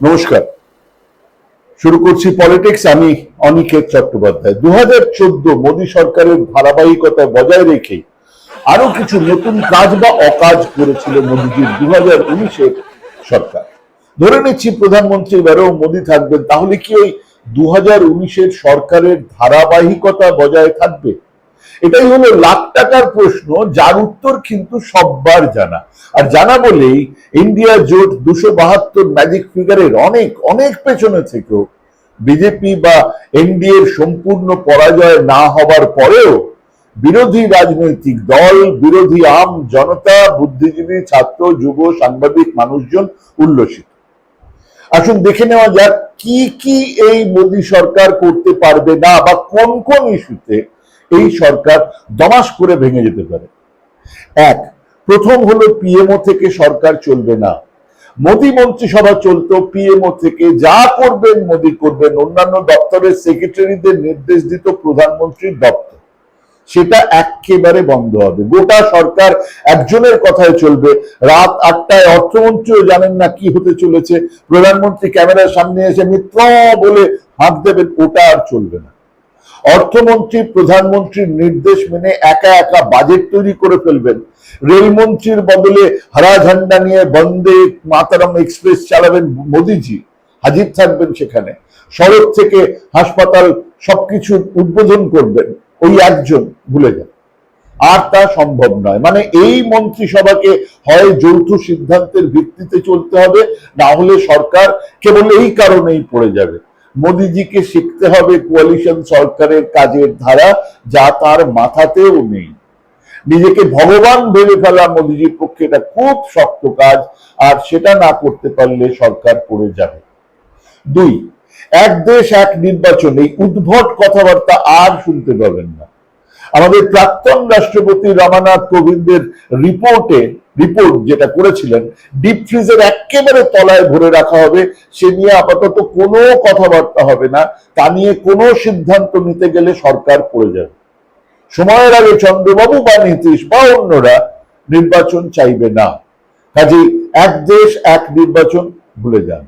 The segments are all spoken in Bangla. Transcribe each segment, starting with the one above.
নমস্কার। শুরু করছি পলিটিক্স আমি অনিকেত চট্টোপাধ্যায়। দু হাজার চোদ্দ মোদী সরকারের ধারাবাহিকতা বজায় রেখে আরও কিছু নতুন কাজ বা অকাজ করেছিল মোদীজির দু হাজার উনিশের সরকার। ধরে নিচ্ছি প্রধানমন্ত্রী এবারেও মোদী থাকবেন, তাহলে কি ওই দু হাজার উনিশের সরকারের ধারাবাহিকতা বজায় থাকবে? এটাই হলো লাখ টাকার প্রশ্ন, যার উত্তর কিন্তু সববার জানা। আর জানা বলেই ইন্ডিয়া জোট দুশো বাহাত্তর ম্যাজিক ফিগারের অনেক অনেক পেছনে থেকেও বিজেপি বা এনডিএ এর সম্পূর্ণ পরাজয় না হবার পরেও বিরোধী রাজনৈতিক দল, বিরোধী আম জনতা, বুদ্ধিজীবী ছাত্র, যুব, সাংবাদিক, মানুষজন উল্লসিত। আসুন দেখে নেওয়া যাক কি কি এই মোদী সরকার করতে পারবে না বা কোন কোন ইস্যুতে এই সরকার দমাস করে ভেঙে যেতে পারে। এক, প্রথম হলো পিএমও থেকে সরকার চলবে না। মোদী মন্ত্রিসভা চলতো পিএমও থেকে যা করবেন মোদী করবেন। অন্যান্য দপ্তরের সেক্রেটারিদের নির্দেশ দিত প্রধানমন্ত্রীর দপ্তর। সেটা একেবারে বন্ধ হবে। গোটা সরকার একজনের কথায় চলবে। রাত আটটায় অর্থমন্ত্রীও জানেন না কি হতে চলেছে। প্রধানমন্ত্রী ক্যামেরার সামনে এসে মিত্র বলে হাঁক দেবেন, ওটা আর চলবে না। অর্থমন্ত্রী, প্রধানমন্ত্রীর নির্দেশ মেনে একা একা বাজেট তৈরি করে ফেলবেন। রেলমন্ত্রীর বদলে হারা ঝান্ডা নিয়ে বন্দে মাতারাম এক্সপ্রেস চালাবেন মোদিজি। হাজির থাকবেন সেখানে। সড়ক থেকে হাসপাতাল সবকিছু উদ্বোধন করবেন। ওই একজন, ভুলে যান। আর তা সম্ভব নয়। মানে এই মন্ত্রিসভাকে হয় যৌথ সিদ্ধান্তের ভিত্তিতে চলতে হবে, না হলে সরকার কেবল এই কারণেই পড়ে যাবে। মোদিজিকে শিখতে হবে কোয়ালিশন সরকারের কাজের ধারা, যা তার মাথাতেও নেই। নিজেকে ভগবান ভেবে ফেলা মোদিজির পক্ষে এটা খুব শক্ত কাজ, আর সেটা না করতে পারলে সরকার পড়ে যাবে। দুই, এক দেশ, এক নির্বাচন, এই উদ্ভট কথাবার্তা আর শুনতে পাবেন না। আমাদের প্রাক্তন রাষ্ট্রপতি রমানাথ কোবিন্দের রিপোর্টে রিপোর্ট যেটা করেছিলেন ডিপ ফ্রিজের একেবারে তলায় ভরে রাখা হবে, সে নিয়ে আপাতত কোনো কথাবার্তা হবে না, তা নিয়ে কোনো সিদ্ধান্ত নিতে গেলে সরকার পড়ে যাবে। সময়ের আগে চন্দ্রবাবু বা নীতিশ বা অন্যরা নির্বাচন চাইবে না। কাজেই এক দেশ, এক নির্বাচন ভুলে যান।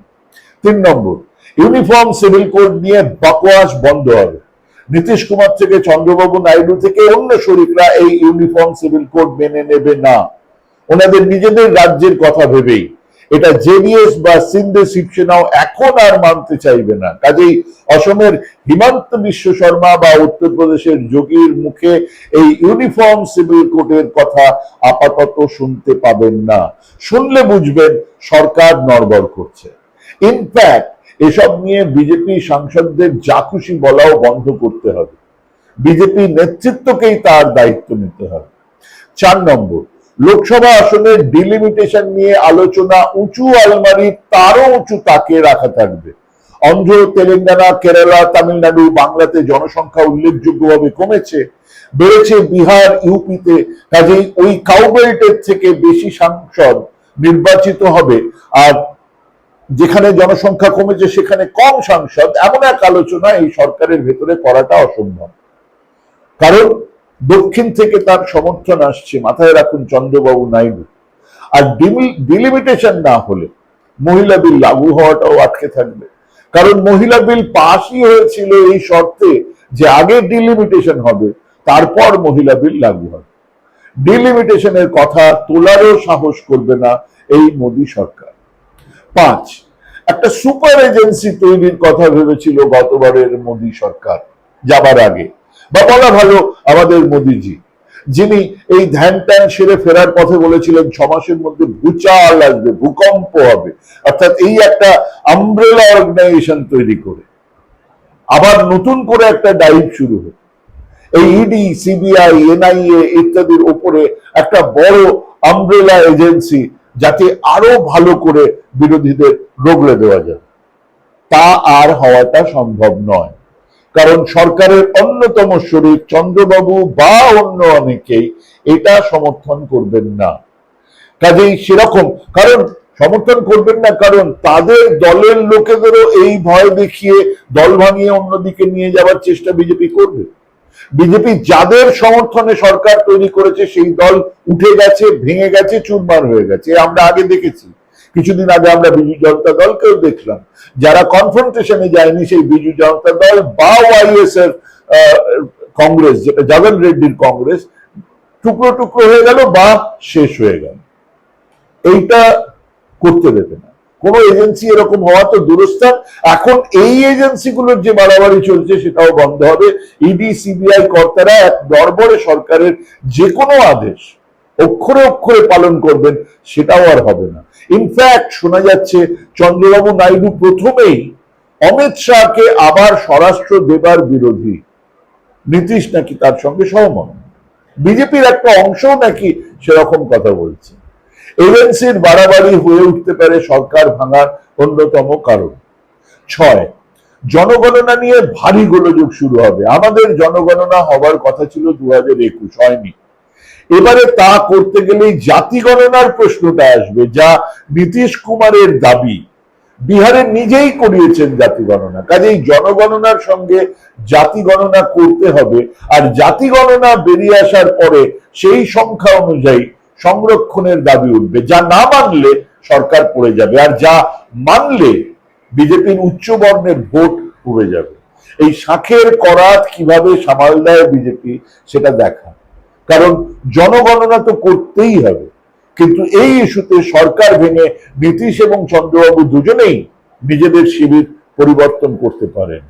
তিন নম্বর ইউনিফর্ম সিভিল কোড নিয়ে বকওয়াস বন্ধ হবে। নীতিশ কুমার থেকে, চন্দ্রবাবু নাইডু থেকে অন্য শরিকরা এই ইউনিফর্ম সিভিল কোড মেনে নেবে না। ওনাদের নিজেদের রাজ্যের কথা ভেবেই। এটা জেডিএস বা সিন্ধে শিবসেনাও এখন আর মানতে চাইবে না। কাজেই অসমের হিমন্ত বিশ্ব শর্মা বা উত্তরপ্রদেশের যোগীর মুখে এই ইউনিফর্ম সিভিল কোডের কথা আপাতত শুনতে পাবেন না। শুনলে বুঝবেন সরকার নড়বড় করছে। ইনফ্যাক্ট এসব নিয়ে বিজেপি সাংসদদের যা খুশি বলাও বন্ধ করতে হবে। বিজেপি নেতৃত্বকেই তার দায়িত্ব নিতে হবে। চার নম্বর লোকসভা আসনের ডিলিমিটেশন নিয়ে আলোচনা উঁচু আলমারি, তারও উঁচু তাকে রাখা থাকবে। অন্ধ্র, তেলেঙ্গানা, কেরালা, তামিলনাড়ু, বাংলাতে জনসংখ্যা উল্লেখযোগ্যভাবে কমেছে। বেড়েছে বিহার, ইউপিতে। কাজেই ওই কাউবেল্টের থেকে বেশি সাংসদ নির্বাচিত হবে। আর যেখানে জনসংখ্যা কমেছে, সেখানে কম সাংসদ। এমন এক আলোচনা এই সরকারের ভেতরে করাটা অসম্ভব। কারণ দক্ষিণ থেকে তার সমর্থন আসছে, মাথায় রাখুন চন্দ্রবাবু নাইডু। আর ডিলিমিটেশন না হলে মহিলা বিল লাগু হওয়াটাও আটকে থাকবে। কারণ মহিলা বিল পাশই হয়েছিল এই শর্তে যে আগে ডিলিমিটেশন হবে, তারপর মহিলা বিল লাগু হবে। ডিলিমিটেশনের কথা তোলারও সাহস করবে না এই মোদী সরকার। পাঁচ, একটা সুপার এজেন্সি তৈরির কথা ভেবেছিল গতবারের মোদী সরকার, যাবার আগে। বা বলা ভালো, আমাদের মোদীজি। যিনি এই ধ্যান ট্যান সেরে ফেরার পথে বলেছিলেন ছ মাসের মধ্যে ভূচাল আসবে, ভূকম্প হবে। অর্থাৎ এই একটা আমব্রেলা অর্গানাইজেশন তৈরি করে। আবার নতুন করে একটা ডাইভ শুরু হবে এই ইডি সিবিআই এনআইএ ইত্যাদির উপরে একটা বড় আমব্রেলা এজেন্সি যাতে আরও ভালো করে বিরোধীদের রোগলে দেওয়া যায়। তা আর হওয়াটা সম্ভব নয়। কারণ সরকারের অন্যতম শরীর চন্দ্রবাবু বা অন্য অনেকেই এটা সমর্থন করবেন না। কাজেই সেরকম, কারণ সমর্থন করবেন না কারণ তাদের দলের লোকেদেরও এই ভয় দেখিয়ে দল ভাঙিয়ে অন্যদিকে নিয়ে যাওয়ার চেষ্টা বিজেপি করবে। বিজেপি যাদের সমর্থনে সরকার তৈরি করেছে, সেই দল উঠে গেছে, ভেঙে গেছে, চুরমার হয়ে গেছে আমরা আগে দেখেছি। কিছুদিন আগে আমরা বিজু জনতা দলকেও দেখলাম। যারা কনফ্রন্টেশনে যায়নি, সেই বিজু জনতা দল বা ওয়াইএস এর কংগ্রেস, যেটা জগন রেড্ডির কংগ্রেস, টুকরো টুকরো হয়ে গেল বা শেষ হয়ে গেল। এইটা করতে দেবে না। কোন এজেন্সি এরকম হওয়া তো দুরস্থান। এখন এই এজেন্সিগুলোর যে বাড়াবাড়ি চলছে, সেটাও বন্ধ হবে। ইডি সিবিআই কর্তারা এক দরবরে সরকারের যে কোনো আদেশ অক্ষরে অক্ষরে পালন করবেন, সেটাও আর হবে না। ইনফ্যাক্ট শোনা যাচ্ছে চন্দ্রবাবু নাইডু প্রথমেই অমিত শাহকে আবার স্বরাষ্ট্র দেবার বিরোধী। নীতিশ নাকি তার সঙ্গে সহমত? বিজেপির একটা অংশও নাকি সেরকম কথা বলছে। এজেন্সির বাড়াবাড়ি হয়ে উঠতে পারে সরকার ভাঙার অন্যতম কারণ। ছয়, জনগণনা নিয়ে ভারী গোলযোগ শুরু হবে। আমাদের জনগণনা হবার কথা ছিল দু হাজার একুশ, হয়নি। এবারে তা করতে গেলেই জাতি গণনার প্রশ্নটা আসবে, যা নীতিশ কুমারের দাবি। বিহারে নিজেই করিয়েছেন জাতি গণনা। কাজেই জনগণনার সঙ্গে জাতি গণনা করতে হবে, আর জাতি গণনা বেরিয়ে আসার পরে সেই সংখ্যা অনুযায়ী সংরক্ষণের দাবি উঠবে। যা না মানলে সরকার পড়ে যাবে, আর যা মানলে বিজেপির উচ্চ বর্ণের ভোট পড়ে যাবে। এই শাখের করাত কীভাবে সামাল দেয় বিজেপি, সেটা দেখা। কারণ জনগণনা তো করতেই হবে। কিন্তু এই ইস্যুতে সরকার ভেঙে নীতিশ এবং চন্দ্রবাবু দুজনেই নিজেদের শিবির পরিবর্তন করতে পারেন।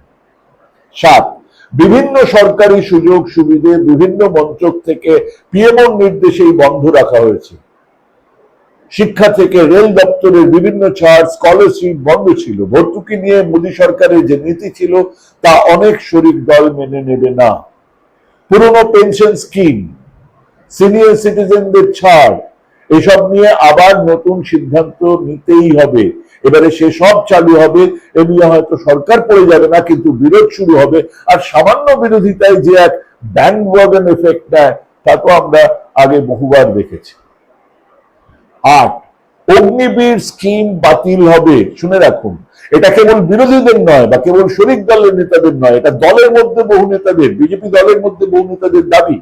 সাত, বিভিন্ন সরকারি সুযোগ সুবিধে বিভিন্ন মন্ত্রক থেকে পিএমওর নির্দেশেই বন্ধ রাখা হয়েছে। শিক্ষা থেকে রেল দপ্তরের বিভিন্ন ছাড়, স্কলারশিপ বন্ধ ছিল। ভর্তুকি নিয়ে মোদী সরকারের যে নীতি ছিল তা অনেক শরিক দল মেনে নেবে না। পুরনো পেনশন স্কিম সিনিয়র সিটিজেনদের ছাড়। এসব নিয়ে আবার নতুন সিদ্ধান্ত নিতেই হবে। এবারে সে সব চালু হবে, এ নিয়ে হয়তো সরকার পড়ে যাবে না, কিন্তু বিরোধ শুরু হবে। আর সামান্য বিরোধিতায় যে এক ব্যান্ড এফেক্ট নেয় তা তো আমরা আগে বহুবার দেখেছি। আট, অগ্নিবীর স্কিম বাতিল হবে। শুনে রাখুন, এটা কেবল বিরোধীদের নয় বা কেবল শরিক দলের নেতাদের নয়, এটা দলের মধ্যে বহু নেতাদের, বিজেপি দলের মধ্যে বহু নেতাদের দাবি।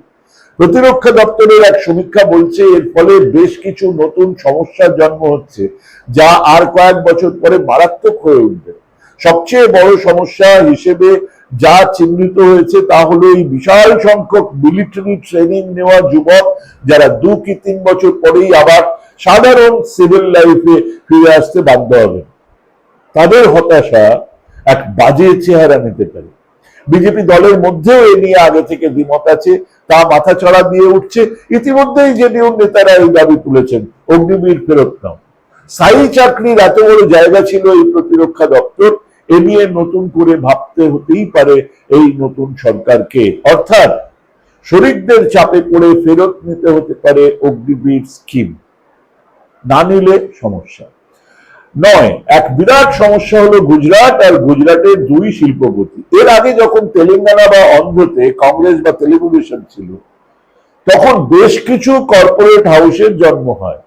প্রতিরক্ষা দপ্তরের এক সমীক্ষা বলছে, এর ফলে বেশ কিছু নতুন সমস্যার জন্ম হচ্ছে, যা আর কয়েক বছর পরে মারাত্মক হয়ে উঠবে। সবচেয়ে বড় সমস্যা হিসেবে যা চিহ্নিত হয়েছে তা হলো এই বিশাল সংখ্যক মিলিটারি ট্রেনিং নেওয়া যুবক, যারা দু কি তিন বছর পরেই আবার সাধারণ সিভিল লাইফে ফিরে আসতে বাধ্য হবে। তাদের হতাশা এক বাজে চেহারা নিতে পারে। বিজেপি দলের মধ্যেও এ নিয়ে আগে থেকে দ্বিমত আছে। তা মাথা চড়া দিয়ে উঠছে। ইতিমধ্যেই জেডিউ নেতারা এই দাবি তুলেছেন, অগ্নিবীর ফেরত নাও। স্থায়ী চাকরির এত বড় জায়গা ছিল এই প্রতিরক্ষা দপ্তর, এ নিয়ে নতুন করে ভাবতে হতেই পারে এই নতুন সরকারকে। অর্থাৎ, শরিকদের চাপে পড়ে ফেরত নিতে হতে পারে অগ্নিবীর স্কিম। না নিলে সমস্যা। নয়, এক বিরাট সমস্যা হলো গুজরাট আর গুজরাটের দুই শিল্পপতি। এর আগে যখন তেলেঙ্গানা বা অন্ধ্রতে কংগ্রেস বা তেলেগুদেশন ছিল, তখন বেশ কিছু কর্পোরেট হাউসের জন্ম হয়।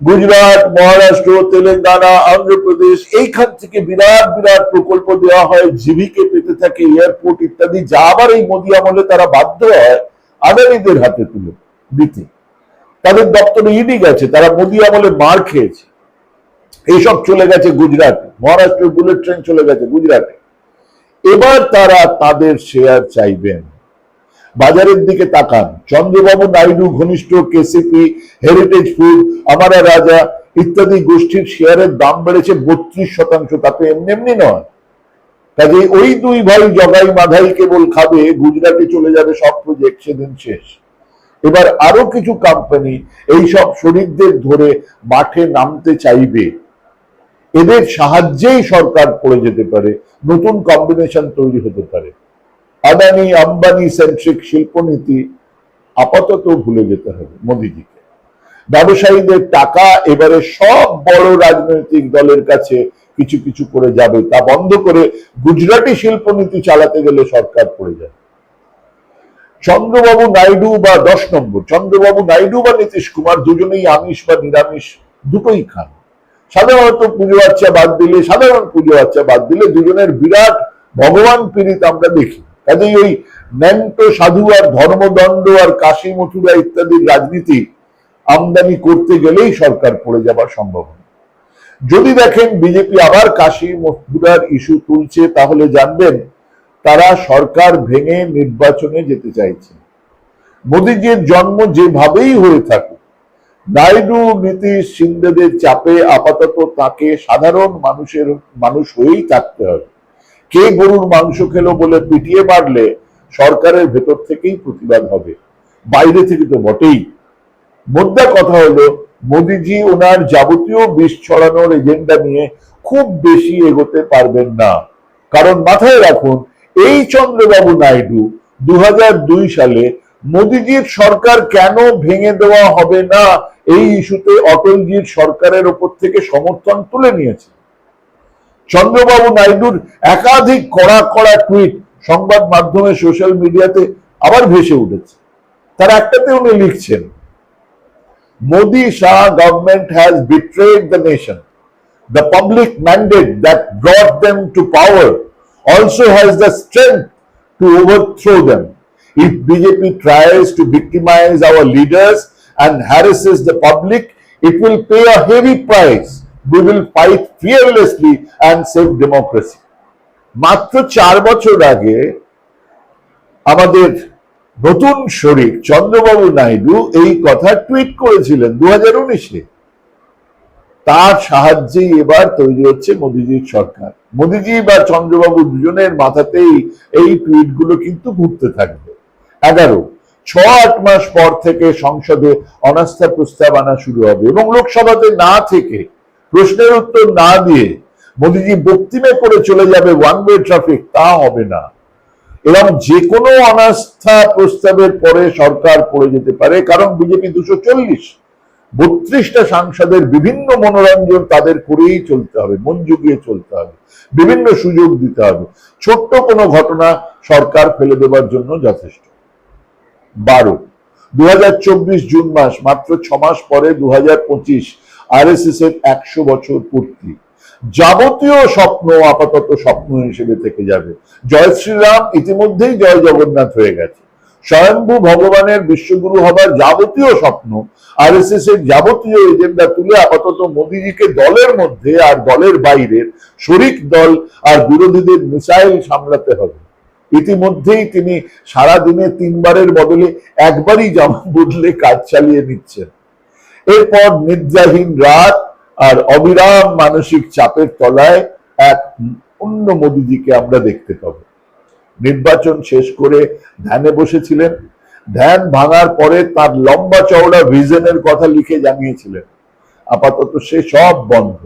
গুজরাট, মহারাষ্ট্র, তেলেঙ্গানা, অন্ধ্রপ্রদেশ, এইখান থেকে বিরাট বিরাট প্রকল্প দেওয়া হয় জিভিকে পেতে থাকে এয়ারপোর্ট ইত্যাদি। যা আবার এই মোদী আমলে তারা বাধ্য হয় আদানিদের হাতে তুলে দিতে। তাদের দপ্তরে ইডি গেছে, তারা মোদী আমলে মার খেয়েছে। এইসব চলে গেছে গুজরাটে। মহারাষ্ট্র বুলেট ট্রেন চলে গেছে গুজরাটে। এবার তারা তাদের শেয়ার চাইবেন। বাজারের দিকে তাকান। চন্দ্রবাবু নাইডু, ঘনিষ্ঠ কেসিপি হেরিটেজ ফুড আমারা রাজা ইত্যাদি গোষ্ঠীর শেয়ারের দাম বেড়েছে বত্রিশ শতাংশ। তাতে এমনি এমনি নয়। কাজে ওই দুই ভাই জগাই মাধাই কেবল খাবে, গুজরাটে চলে যাবে সব প্রজেক্ট সেদিন শেষ। এবার আরও কিছু কোম্পানি এইসব শরীরদের ধরে মাঠে নামতে চাইবে। এদের সাহায্যেই সরকার পড়ে যেতে পারে, নতুন কম্বিনেশন তৈরি হতে পারে। আদানি, আম্বানি সেন্ট্রিক শিল্পনীতি আপাতত ভুলে যেতে হবে মোদিজিকে। ব্যবসায়ীদের টাকা এবারে সব বড় রাজনৈতিক দলের কাছে কিছু কিছু করে যাবে, তা বন্ধ করে গুজরাটি শিল্পনীতি চালাতে গেলে সরকার পড়ে যাবে চন্দ্রবাবু নাইডু বা দশ নম্বর, চন্দ্রবাবু নাইডু বা নীতিশ কুমার দুজনেই আমিষ বা নিরামিষ দুটোই খান। সাধারণত পুজো আচ্ছা বাদ দিলে, সাধারণ পুজো আচ্ছা বাদ দিলে দুজনের বিরাট ভগবান পীড়িত আমরা দেখি। কাজেই ওই ন্যাংটো সাধু আর ধর্মদণ্ড আর কাশী মথুরা ইত্যাদির রাজনীতি আমদানি করতে গেলেই সরকার পড়ে যাবার সম্ভাবনা। যদি দেখেন বিজেপি আবার কাশী মথুরার ইস্যু তুলছে, তাহলে জানবেন তারা সরকার ভেঙে নির্বাচনে যেতে চাইছে। মোদীজির জন্ম যেভাবেই হয়ে থাকুক নাইডু নীতিশ সিন্ধেদের চাপে আপাতত তাকে সাধারণ মানুষের, মানুষ হয়েই থাকতে হবে। কে গরুর মাংস খেলো বলে পিটিয়ে মারলে সরকারের ভেতর থেকেই প্রতিবাদ হবে। বাইরে থেকে তো বটেই। মোদ্দা কথা হলো, মোদিজি ওনার যাবতীয় বিষ ছড়ানোর এজেন্ডা নিয়ে খুব বেশি এগোতে পারবেন না। কারণ মাথায় রাখুন, এই চন্দ্রবাবু নাইডু দু হাজার দুই সালে মোদিজির সরকার কেন ভেঙে দেওয়া হবে না? এই ইস্যুতে অটলজির সরকারের ওপর থেকে সমর্থন তুলে নিয়েছে। চন্দ্রবাবু নাইডুর একাধিক কড়া কড়া টুইট সংবাদ মাধ্যমে সোশ্যাল মিডিয়াতে আবার ভেসে উঠেছে। তার একটাতে উনি লিখছেন, Modi Shah government has betrayed the nation the public mandate that brought them to power also has the strength to overthrow them If BJP tries to victimize our leaders and harasses the public, it will pay a heavy price. We will fight fearlessly and save democracy. মাত্র চার বছর আগে আমাদের নতুন শরীর চন্দ্রবাবু নাইডু এই কথা টুইট করেছিলেন দু হাজার উনিশে তার সাহায্যেই এবার তৈরি হচ্ছে মোদীজির সরকার মোদীজি বা চন্দ্রবাবু দুজনের মাথাতেই এই টুইটগুলো কিন্তু ঘুরতে থাকবে এগারো ছ আট মাস পর থেকে সংসদে অনাস্থা প্রস্তাব আনা শুরু হবে এবং লোকসভাতে না থেকে প্রশ্নের উত্তর না দিয়ে মোদীজি বক্তিমে করে চলে যাবে ওয়ান ওয়ে ট্রাফিক তা হবে না। এরকম যে কোনো অনাস্থা প্রস্তাবের পরে সরকার পড়ে যেতে পারে, কারণ বিজেপি দুশো চল্লিশ, বত্রিশটা সাংসদের বিভিন্ন মনোরঞ্জন তাদের করেই চলতে হবে, মন জুগিয়ে চলতে হবে, বিভিন্ন সুযোগ দিতে হবে। ছোট্ট কোনো ঘটনা সরকার ফেলে দেবার জন্য যথেষ্ট। বারো। দু জুন মাস, মাত্র ছ মাস পরে দু হাজার পঁচিশ আর এস এস এর একশো বছর পূর্তি। যাবতীয় স্বপ্ন, আপাতত স্বপ্ন হিসেবে থেকে যাবে। জয় শ্রীরাম, ইতিমধ্যেই জয় জগন্নাথ হয়ে গেছে। স্বয়ম্ভু ভগবানের বিশ্বগুরু হবার যাবতীয় স্বপ্ন আর এস এস এর যাবতীয় এজেন্ডা তুলে আপাতত মোদীজিকে দলের মধ্যে আর দলের বাইরের শরিক দল আর বিরোধীদের মিসাইল সামলাতে হবে। ইতিমধ্যেই তিনি সারা দিনে তিনবারের বদলে একবারই জামা বদলে কাজ চালিয়ে নিচ্ছেন। এরপর নিদ্রাহীন রাত আর অবিরাম মানসিক চাপের তলায় এক অন্য মোদিজিকে আমরা দেখতে পাব। নির্বাচন শেষ করে ধ্যানে বসেছিলেন। ধ্যান ভাঙার পরে তার লম্বা চওড়া ভিজনের কথা লিখে জানিয়েছিলেন, আপাতত সে সব বন্ধ।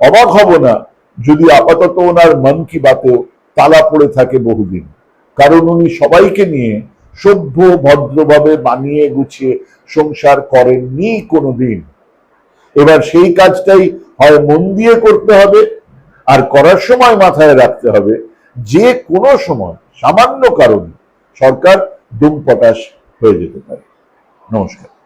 অবাক হব না যদি আপাতত ওনার মন কি বাতেও তালা পড়ে থাকে বহুদিন। কারণ উনি সবাইকে নিয়ে সভ্য, ভদ্রভাবে বানিয়ে গুছিয়ে সংসার করেননি কোনোদিন। এবার সেই কাজটাই হয় মন দিয়ে করতে হবে আর করার সময় মাথায় রাখতে হবে। যে কোনো সময়, সামান্য কারণে সরকার দুম পটাশ হয়ে যেতে পারে। নমস্কার।